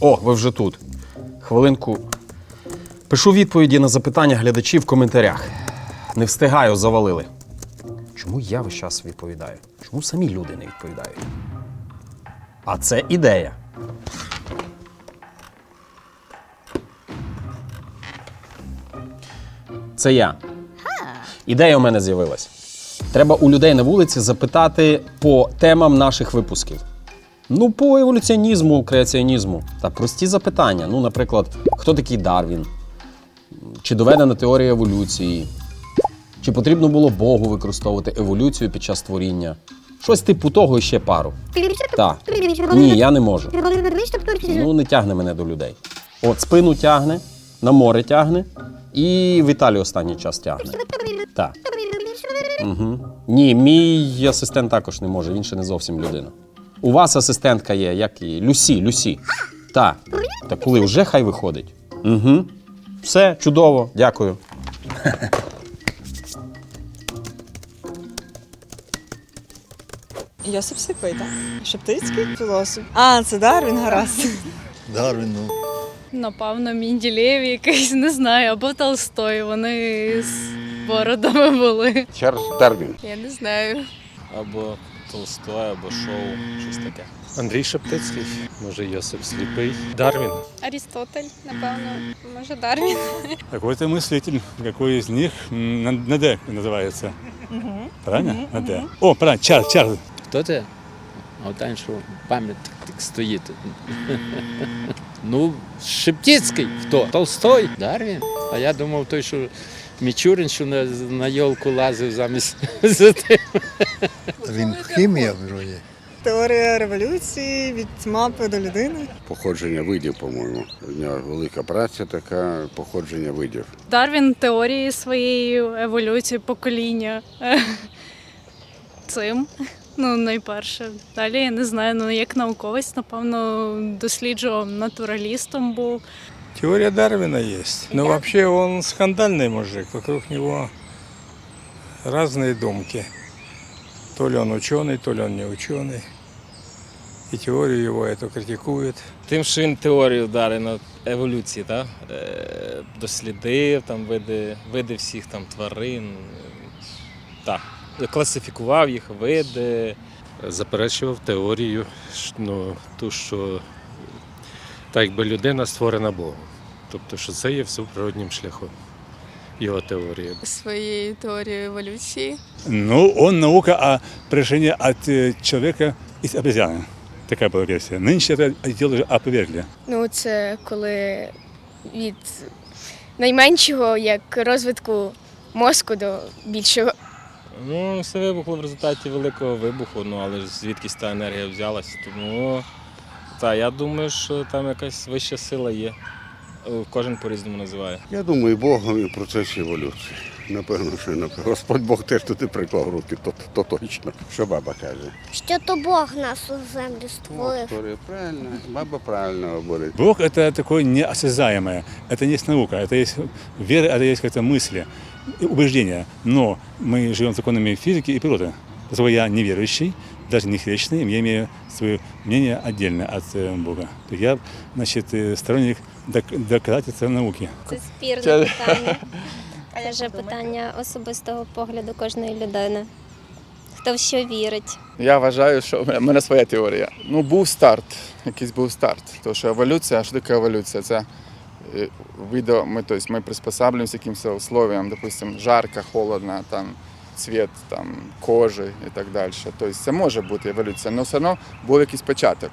О, ви вже тут. Хвилинку. Пишу відповіді на запитання глядачів в коментарях. Не встигаю, завалили. Чому я весь час відповідаю? Чому самі люди не відповідають? А це ідея. Це я. Ідея у мене з'явилась. Треба у людей на вулиці запитати по темам наших випусків. Ну, по еволюціонізму, креаціонізму. Та прості запитання. Ну, наприклад, хто такий Дарвін? Чи доведена теорія еволюції? Чи потрібно було Богу використовувати еволюцію під час творіння? Щось типу того і ще пару. Так. Ні, я не можу. Ну, не тягне мене до людей. От спину тягне, на море тягне, і в Італію останній час тягне. Так. Угу. Ні, мій асистент також не може, він ще не зовсім людина. У вас асистентка є, як її? Люсі, Люсі. Так. Та коли вже хай виходить. Угу. Все, чудово, дякую. Йосип Сліпий, так? Шептицький філософ. А, це Дарвін, гаразд. Дарвін, ну. Напевно, Мінділєв якийсь, не знаю, або Толстой. Вони з бородами були. Чарльз Дарвін. Я не знаю. Або Толстой, або шоу, щось таке. Андрій Шептицький, може Йосип Сліпий, Дарвін. Арістотель, напевно, може Дарвін. Какой-то мыслитель, какой из них м, на, на Д называется. Правильно? На Д. О, правильно, Чарльз, Чарльз. Хто це? А там, що пам'ятник стоїть. ну, Шептицький. Хто? Толстой? Дарвін? А я думав, той, що Мічурин, що на, на йолку лазив замість за тим. Він хімія вроді. Теорія революції від мапи до людини. Походження видів, по-моєму. У нього велика праця така, походження видів. Дарвін теорії своєї еволюції покоління. Цим. Ну, найперше. Далі я не знаю, ну як науковець, напевно, досліджував натуралістом був. Теория Дарвина есть. Но вообще он скандальный мужик. Вокруг него разные думки. То ли он ученый, то ли он не ученый. И теорию его эту критикует. Тим, що він теорію Дарвіна еволюції, так? Е, дослідив там види, види всіх там тварин. Так. Класифікував їх, види. Заперечував теорію, ш- ну, ту, що так якби людина створена Богом. Тобто, що це є все природнім шляхом. Його теорія. Своєю теорією еволюції. Ну, он наука о пришении от э, человека из обезьяны. Такая была версия. Нынче это дело уже опровергли. Ну, це коли від найменшого як розвитку мозку до більшого. Ну, все вибухло в результаті великого вибуху, ну але ж звідкись та енергія взялась. Тому та, я думаю, що там якась вища сила є. Е, Кожен по-різному називає. Я думаю, Богом і в процесі еволюції. Напевно, що напевно. Господь Бог теж туди приклав руки, то, то точно. Що баба каже? Що то Бог нас у землю створив. Історія правильно, баба правильно говорить. Бог это такое неосязаемое. Это не есть наука, это есть вера, это есть как-то мысли, и убеждения. Но мы живем законами физики и природы. Поскольку я неверующий, даже не хрещенный, я имею свое мнение отдельно от э, Бога. То я, значит, э, сторонник док- доказательства науки. Це спірне питання. Це вже питання особистого погляду кожної людини. Хто в що вірить? Я вважаю, що в мене своя теорія. Ну, був старт, якийсь був старт. Тому що еволюція, а що таке еволюція? Це е, видо, ми, тобто, ми приспосаблюємося якимось условиям, допустим, жарко, холодно, там, цвіт там, кожи і так далі. Тобто це може бути еволюція, але все одно був якийсь початок.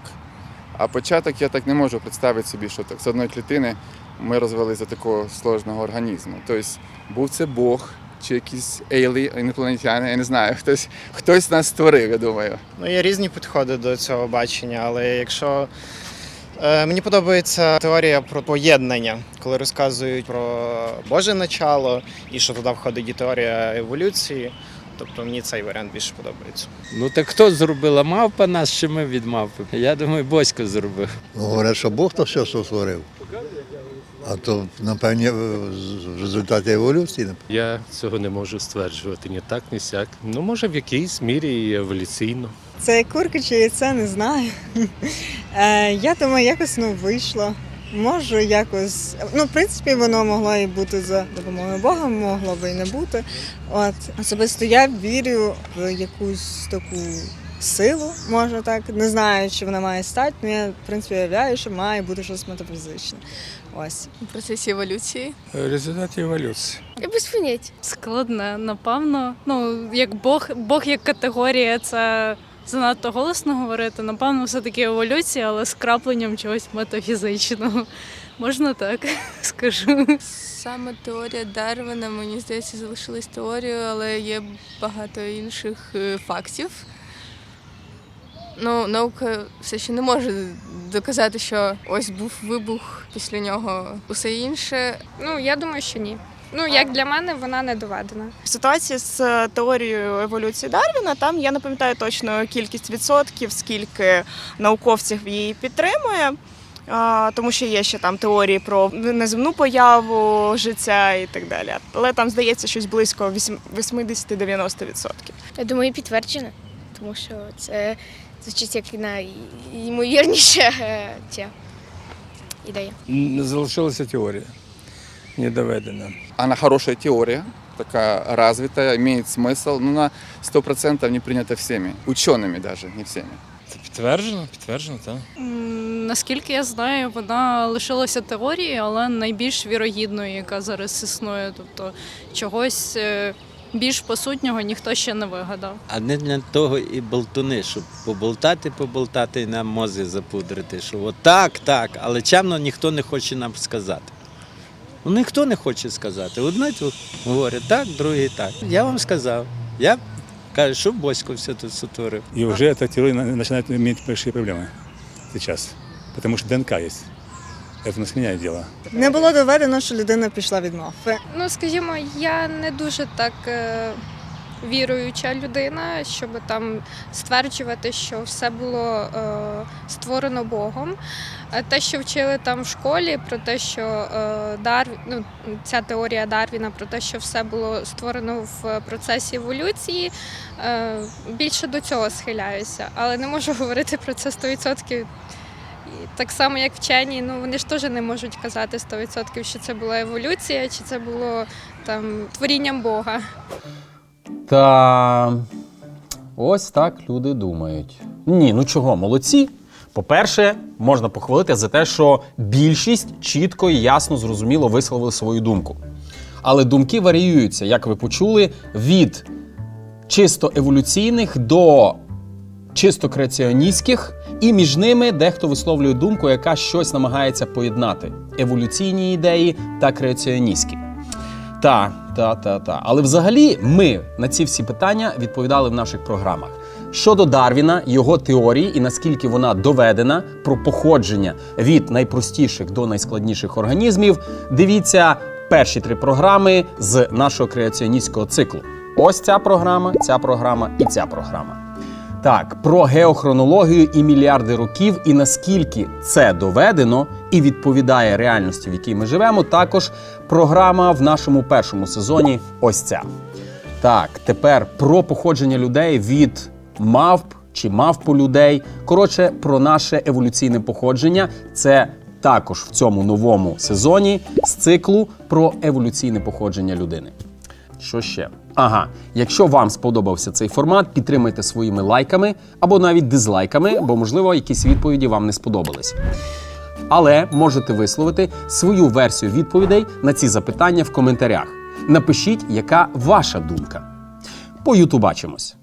А початок я так не можу представити собі, що так з одної клітини ми розвелися до такого сложного організму. Тобто був це Бог чи якісь ейлі, інопланетяни, я не знаю. Хтось, хтось нас створив, я думаю. Ну, є різні підходи до цього бачення, але якщо мені подобається теорія про поєднання, коли розказують про Боже начало і що туди входить і теорія еволюції, Тобто мені цей варіант більше подобається. Ну так хто зробила мавпа нас, чи ми від мавпи? Я думаю, Босько зробив. Ну, говорять, що Бог то все сотворив. А то, напевне, в результаті еволюції. Я цього не можу стверджувати ні так, ні сяк. Ну, може, в якійсь мірі і еволюційно. Це курка чи яйце, не знаю. Е, я думаю, якось ну, вийшло. Може, якось. Ну, в принципі, воно могло і бути за допомогою Бога, могло би і не бути. От особисто я вірю в якусь таку силу, може так. Не знаю, чи вона має стати, але я, в принципі, уявляю, що має бути щось метафізичне. Ось. У процесі еволюції. В результате эволюции. Я без понять. Складне, напевно. Ну, як Бог, Бог як категорія, це занадто голосно говорити. Напевно, все-таки еволюція, але з крапленням чогось метафізичного. Можна так скажу. Саме теорія Дарвіна, мені здається, залишилась теорією, але є багато інших е, фактів. Ну, наука все ще не може доказати, що ось був вибух після нього. Усе інше. Ну, я думаю, що ні. Ну, як для мене, вона не доведена. В ситуації з теорією еволюції Дарвіна, там я не пам'ятаю точно кількість відсотків, скільки науковців її підтримує. Тому що є ще там теорії про неземну появу життя і так далі. Але там здається щось близько 80-90%. Я думаю, підтверджена, тому що це звучить як найімовірніша е, ця ідея. Залишилася теорія, не доведена. Она хорошая теория, такая развитая, имеет смысл, но она сто процентов не принята всеми, учеными даже, не всеми. Це підтверджено, підтверджено, так. Наскільки я знаю, вона лишилася теорією, але найбільш вірогідною, яка зараз існує. Тобто чогось е, більш посутнього ніхто ще не вигадав. А не для того і болтуни, щоб поболтати, поболтати і нам мозги запудрити, що от так, так, але чемно ніхто не хоче нам сказати. Ну, ніхто не хоче сказати. Одне тут говорять так, другий так. Я вам сказав. Я кажу, що Босько все тут сотворив. И уже эта теория на- начинает иметь большие проблемы сейчас. Потому что ДНК есть. Это нас меняет дело. Не було доведено, що людина пішла від мавпи. Ну, скажімо, я не дуже так е, віруюча людина, щоб там стверджувати, що все було е, створено Богом. Е, Те, що вчили там в школі, про те, що е, Дарві... ну, ця теорія Дарвіна про те, що все було створено в процесі еволюції, е, більше до цього схиляюся. Але не можу говорити про це 100%. І так само, як вчені, ну вони ж теж не можуть казати 100%, що це була еволюція, чи це було там творінням Бога. Та ось так люди думають. Ні, ну чого, молодці. По-перше, можна похвалити за те, що більшість чітко і ясно зрозуміло висловили свою думку. Але думки варіюються, як ви почули, від чисто еволюційних до чисто креаціоністських, і між ними дехто висловлює думку, яка щось намагається поєднати еволюційні ідеї та креаціоністські. Та, та, та, та. Але взагалі ми на ці всі питання відповідали в наших програмах. Щодо Дарвіна, його теорії і наскільки вона доведена про походження від найпростіших до найскладніших організмів, дивіться перші три програми з нашого креаціоністського циклу. Ось ця програма, ця програма і ця програма. Так, про геохронологію і мільярди років, і наскільки це доведено і відповідає реальності, в якій ми живемо, також програма в нашому першому сезоні. Ось ця. Так, тепер про походження людей від мавп чи мавпу людей. Коротше, про наше еволюційне походження. Це також в цьому новому сезоні з циклу про еволюційне походження людини. Що ще? Ага, якщо вам сподобався цей формат, підтримайте своїми лайками або навіть дизлайками, бо, можливо, якісь відповіді вам не сподобались. Але можете висловити свою версію відповідей на ці запитання в коментарях. Напишіть, яка ваша думка. По ютубачимось.